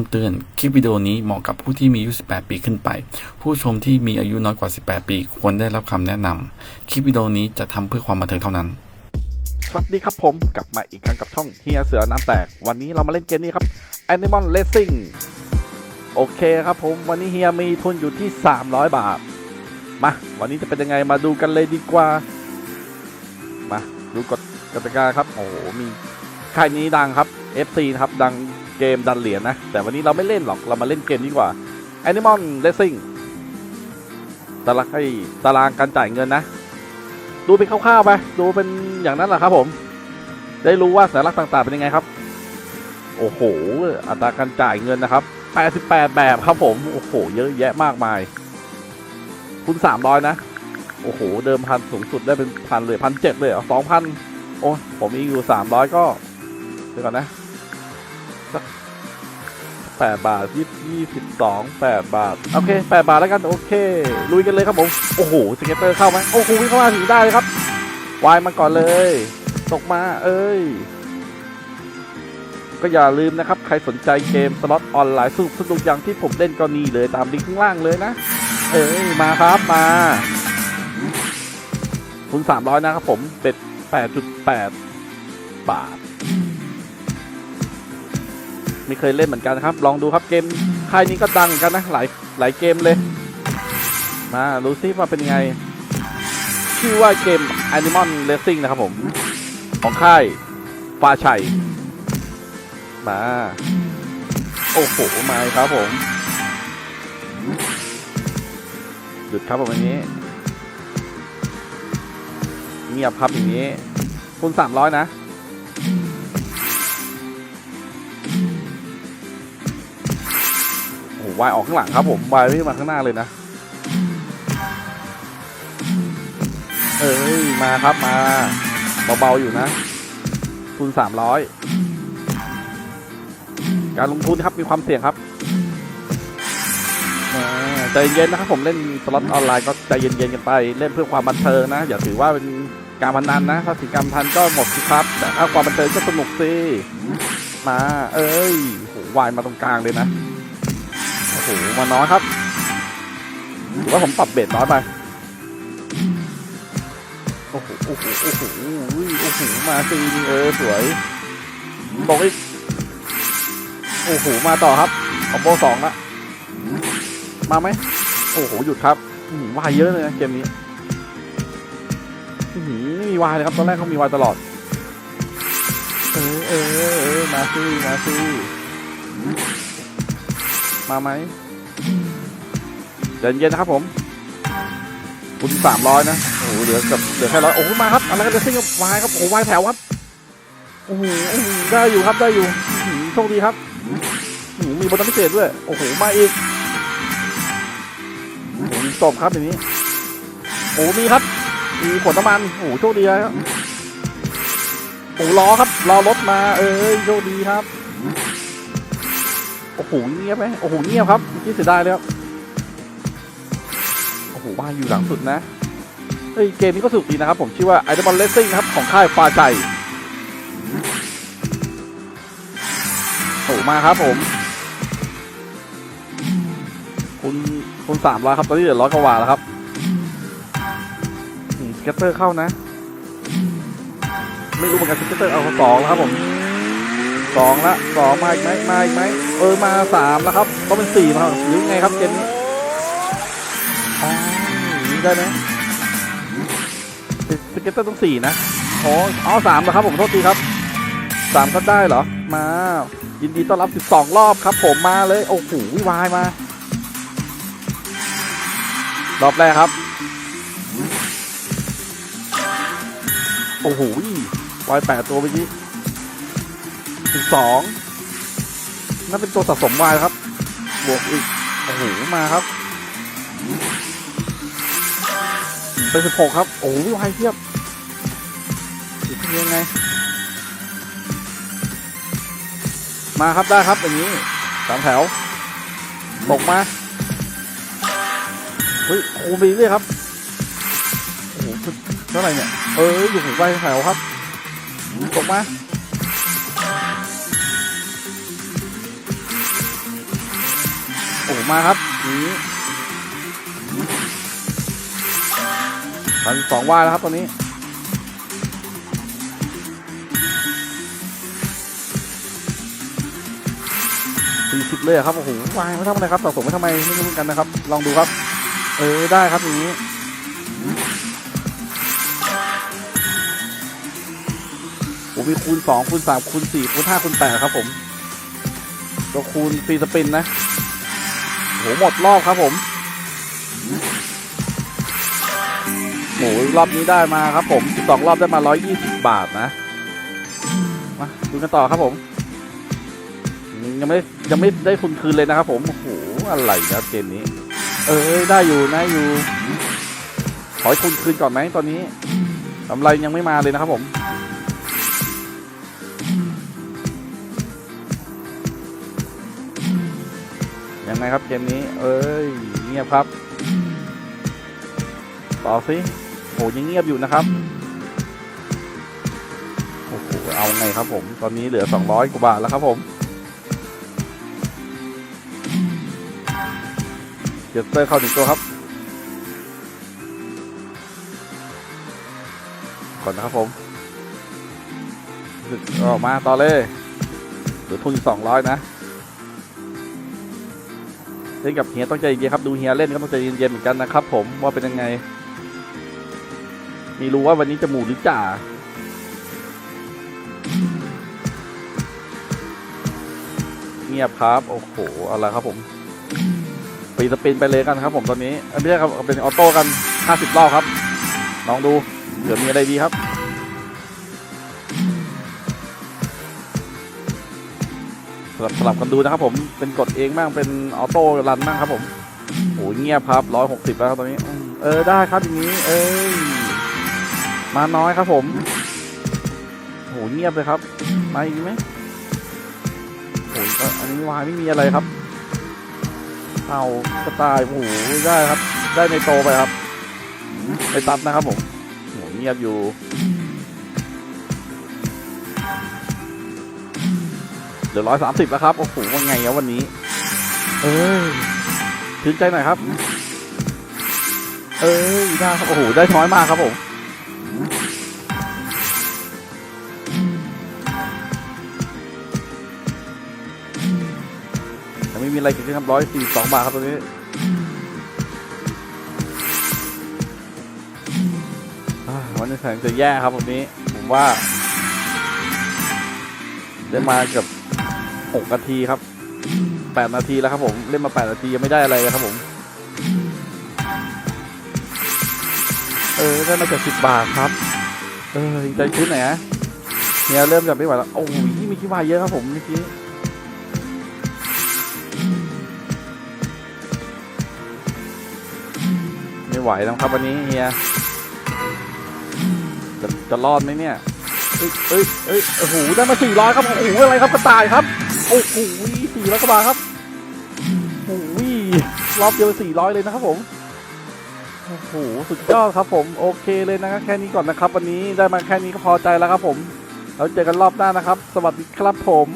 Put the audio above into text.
ำเตือน คลิปวิดีโอนี้เหมาะกับผู้ที่มีอายุ 18 ปีขึ้นไป ผู้ชมที่มีอายุน้อยกว่า 18 ปี ควรได้รับคำแนะนำ คลิปวิดีโอนี้จะทำเพื่อความบันเทิงเท่านั้น สวัสดีครับผม กลับมาอีกครั้งกับช่องเฮียเสือน้ำแตก วันนี้เรามาเล่นเกมนี้ครับ Animal Racing โอเคครับผม วันนี้เฮียมีทุนอยู่ที่ 300 บาท มา วันนี้จะเป็นยังไงมาดูกันเลยดีกว่า มาดูกฎกติกาครับ โอ้โหมีค่ายนี้ดังครับ FC นะครับดัง เกมดันเหรียญนะ แต่วันนี้เราไม่เล่นหรอกเรามาเล่นเกมนี้ดีกว่า Animal Racing ตารางให้ตารางการจ่ายเงินนะ ดูเป็นคร่าวๆไปดูเป็นอย่างนั้นแหละครับผม ได้รู้ว่าสัญลักษณ์ต่างๆเป็นยังไงครับ โอ้โห อัตราการจ่ายเงินนะครับ 88 แบบครับผม โอ้โห เยอะแยะมากมาย คุณ 300 นะ โอ้โห เดิมพันสูงสุดได้เป็นพันเลยพันเจ็ดเลยเหรอสองพันโอ้ผมมีอยู่ 300 ก็ เดี๋ยวก่อนนะ สักแปดบาทยี่ยี่สิบสองแปดบาท โอเคแปดบาทแล้วกัน โอเค ลุยกันเลยครับผม โอ้โห สเก็ตเตอร์เข้าไหมโอ้โหวิ่งเข้ามาถึงได้เลยครับ วายมาก่อนเลย ตกมาเอ้ย ก็อย่าลืมนะครับ ใครสนใจเกมสล็อตออนไลน์สนุกสนุกอย่างที่ผมเล่นก็นี่เลยตามลิงก์ข้างล่างเลยนะ เอ้ย มาครับมาคุณสามร้อยนะครับผม เป็ดแปดจุดแปดบาท ไม่เคยเล่นเหมือนกันครับ ลองดูครับเกมค่ายนี้ก็ดังเหมือนกันนะหลายหลายเกมเลย มาดูซิว่าเป็นยังไง ชื่อว่าเกม Animal Racing นะครับผม ของค่ายฟาชัย มา โอ้โหมาครับผม หยุดครับผมอันนี้เงียบครับอย่างนี้คุณสามร้อยนะ วายออกข้างหลังครับผมวายไม่มาข้างหน้าเลยนะ เอ้ยมาครับมาเบาๆอยู่นะ ทุนสามร้อยการลงทุนครับมีความเสี่ยงครับใจเย็นนะครับผมเล่นสล็อตออนไลน์ก็ใจเย็นๆกันไปเล่นเพื่อความบันเทิงนะ อย่าถือว่าเป็นการพนันนะถ้าถือการพนันก็หมดสิครับ แต่ถ้าความบันเทิงก็สนุกสิมา เอ้ยโหวายมาตรงกลางเลยนะ หมาน้อยครับถือว่าผมปรับเบสน้อยไปโอ้โหโอ้โหโอ้โหโอ้โหมาซีนเออสวยตกอีกโอ้โหมาต่อครับคอมโบสองละมาไหมโอ้โหหยุดครับวายเยอะเลยนะเกมนี้ไม่มีวายเลยครับตอนแรกเขามีวายตลอดเออเออเออมาซีมาซี มาไหมใจเย็นๆนะครับผมคุณสามร้อยนะโอ้โหเหลือกับเหลือแค่ร้อยโอ้โหมาครับอะไรกันเดซิ่งกับวายครับโอ้โหวายแถวครับโอ้โหได้อยู่ครับได้อยู่โชคดีครับอื้อหือมีบอลพิเศษด้วยโอ้โหมาอีกโอ้โหตบครับอย่างนี้โอ้โหมีครับมีขวดน้ำมันโอ้โหโชคดีครับโอ้โหล้อครับรอรถมาเอ้ยโชคดีครับ โอ้โหเงียบไหมโอ้โหเงียบครับเมื่เสียดายเลยครับโอ้โหบ้านอยู่หลังสุดนะเฮ้ยเกมนี้ก็สนุกดีนะครับ ผมชื่อว่า i d o l Racing นะครับของค่ายฟาชัยโอ้มาครับผม คุณคุณสามร้อยครับตอนนี้เหลือร้อยกว่าแล้วครับสเก็ตเตอร์เข้านะ ไม่รู้เหมือนกันสเก็ตเตอร์เอาสองแล้วครับผม สองละสองมาอีกไหมมาอีกไหมเออมาสามแล้วครับต้องเป็นสี่มาครับหรือไงครับเกมนี้ได้ไหมสเก็ตเตอร์ต้องสี่นะอ๋ออ๋อสามเหรอครับผมโทษทีครับสามก็ได้เหรอ มา ยินดีต้อนรับสิบสองรอบครับ ผมมาเลย โอ้โหวิวายมา รอบแรกครับ โอ้โหวายแปดตัวเมื่อกี้ สิบสองนั่นเป็นตัวสะสมวายครับ บวกอีกโอ้โหมาครับเป็นสิบหกครับ โอ้ยวายเทียบอยู่ที่ยังไง มาครับได้ครับอย่างนี้สามแถวตกมาเฮ้ยคมไปเรื่อยครับโอ้โหเท่าไหร่เนี่ย เอออยู่หูใบแถวครับตกมา มาครับนี้พันสองว่าแล้วครับตอนนี้สี่สิบเลยครับโอ้โหวายไม่ทำอะไรครับสะสมไม่ทำไมไม่รู้เหมือนกันนะครับ ลองดูครับ เออได้ครับอย่างนี้ผมมีคูณสองคูณสามคูณสี่คูณห้าคูณแปดครับผมตัวคูณฟรีสปินนะ หหมดรอบครับผมโหรอบนี้ได้มาครับผมสองรอบได้มาร้อยยี่สิบาทนะ มาดูกันต่อครับผม ยังไม่ยังไม่ได้ทุนคืนเลยนะครับผม โอ้โห อะไรนะเกมนี้ เออได้อยู่นะอยู่ ขอให้ทุนคืนก่อนไหมตอนนี้กำไรยังไม่มาเลยนะครับผม ยังไงครับเกมนี้ เอ้ยเงียบครับต่อสิโหยังเงียบอยู่นะครับโอ้โหเอาไงครับผม ตอนนี้เหลือ 200 กว่าบาทแล้วครับผมเจ็ดเตอร์เข้าถึงตัวครับ ก่อนนะครับผมออกมาต่อเลยเหลือทุนสองร้อยนะ ล่นกับเฮียต้องใจเย็นครับดูเฮียเล่นก็ต้องใจเย็นๆเหมือนกันนะครับ ผมว่าเป็นยังไงมีรู้ว่าวันนี้จะหมูหรือจ่าเงียบครับโอ้โหอะไรครับผมปีสปินไปเลยกันครับ ผมตอนนี้ไม่ใช่ครับเป็นออโต้กัน 50รอบครับลองดูเดี๋ยวมีอะไรดีครับ สลับสลับกันดูนะครับผมเป็นกดเองบ้างเป็นออโต้รันบ้างครับผมโอ้ยเงียบครับ160แล้วครับตอนนี้ เออได้ครับอย่างนี้ เอ้ยมาน้อยครับผมโหเงียบเลยครับมาอีกไหมโอ้ยก็อันนี้วายไม่มีอะไรครับเอากระต่ายโอ้โหได้ครับ ได้ในโตไปครับ ไปตัดนะครับผมโหเงียบอยู่ เดี๋ยวร้อยสามสิบแล้วครับ โอ้โหว่าไงอะวันนี้ เออชื่นใจหน่อยครับ เออได้ครับ โอ้โห ได้น้อยมากครับผม แต่ไม่มีอะไรเกิดขึ้นครับร้อยสี่สองบาทครับตัวนี้อ่าวันนี้แสงจะแย่ครับวันนี้ ผมว่า ได้มาเกือบ หกนาทีครับแปดนาทีแล้วครับผม เล่นมาแปดนาทียังไม่ได้อะไรเลยครับผม เออได้มาเกือบสิบบาทครับ เออใจชื้นหน่อยนะเนี่ยเริ่มจะไม่ไหวแล้ว โอ้ยมีขี้วายเยอะครับผมเมื่อกี้ไม่ไหวแล้วครับวันนี้เฮียจะจะรอดไหมเนี่ย เอ้ยเอ้ยเอ้ยโอ้โหได้มาสี่ร้อยครับ โอ้โหอะไรครับกระต่ายครับ โอ้โหสี่ร้อยกว่าบาทครับโอ้โหรอบเดียวสี่ร้อยเลยนะครับผมโอ้โหสุดยอดครับผมโอเคเลยนะครับแค่นี้ก่อนนะครับ วันนี้ได้มาแค่นี้ก็พอใจแล้วครับผมแล้วเจอกันรอบหน้านะครับ สวัสดีครับผม